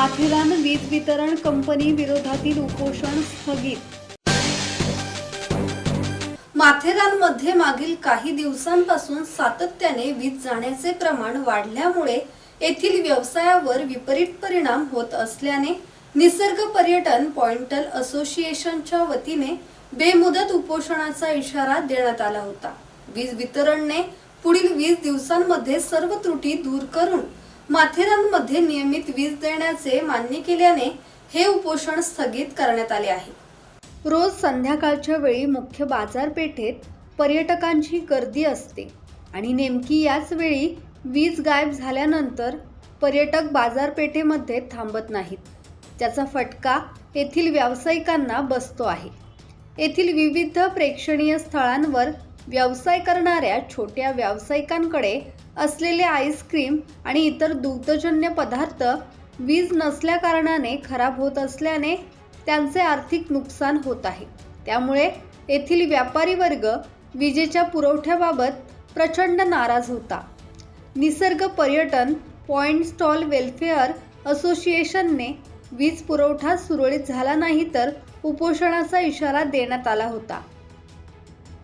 माथेरान वीज वितरण कंपनी विरोधातील उपोषण स्थगित. माथेरानमध्ये मागील काही दिवसांपासून सातत्याने वीज जाण्याचे प्रमाण वाढल्यामुळे येथील व्यवसायावर विपरीत परिणाम होत असल्याने निसर्ग पर्यटन पॉइंटल असोसिएशनच्या वतीने बेमुदत उपोषणाचा इशारा देण्यात आला होता. वीज वितरणने पुढील वीस दिवसांमध्ये सर्व त्रुटी दूर करून माथेरानमध्ये नियमित वीज देण्याचे मान्य केल्याने हे उपोषण स्थगित करण्यात आले आहे. रोज संध्याकाळच्या वेळी मुख्य बाजारपेठेत पर्यटकांची गर्दी असते आणि नेमकी याच वेळी वीज गायब झाल्यानंतर पर्यटक बाजारपेठेमध्ये थांबत नाहीत. त्याचा फटका येथील व्यावसायिकांना बसतो आहे. येथील विविध प्रेक्षणीय स्थळांवर व्यवसाय करणाऱ्या छोट्या व्यावसायिकांकडे असलेले आईस्क्रीम आणि इतर दुग्धजन्य पदार्थ वीज नसल्याकारणाने खराब होत असल्याने त्यांचे आर्थिक नुकसान होत आहे. त्यामुळे येथील व्यापारी वर्ग विजेच्या पुरवठ्याबाबत प्रचंड नाराज होता. निसर्ग पर्यटन पॉइंट स्टॉल वेलफेअर असोसिएशनने वीज पुरवठा सुरळीत झाला नाही तर उपोषणाचा इशारा देण्यात आला होता.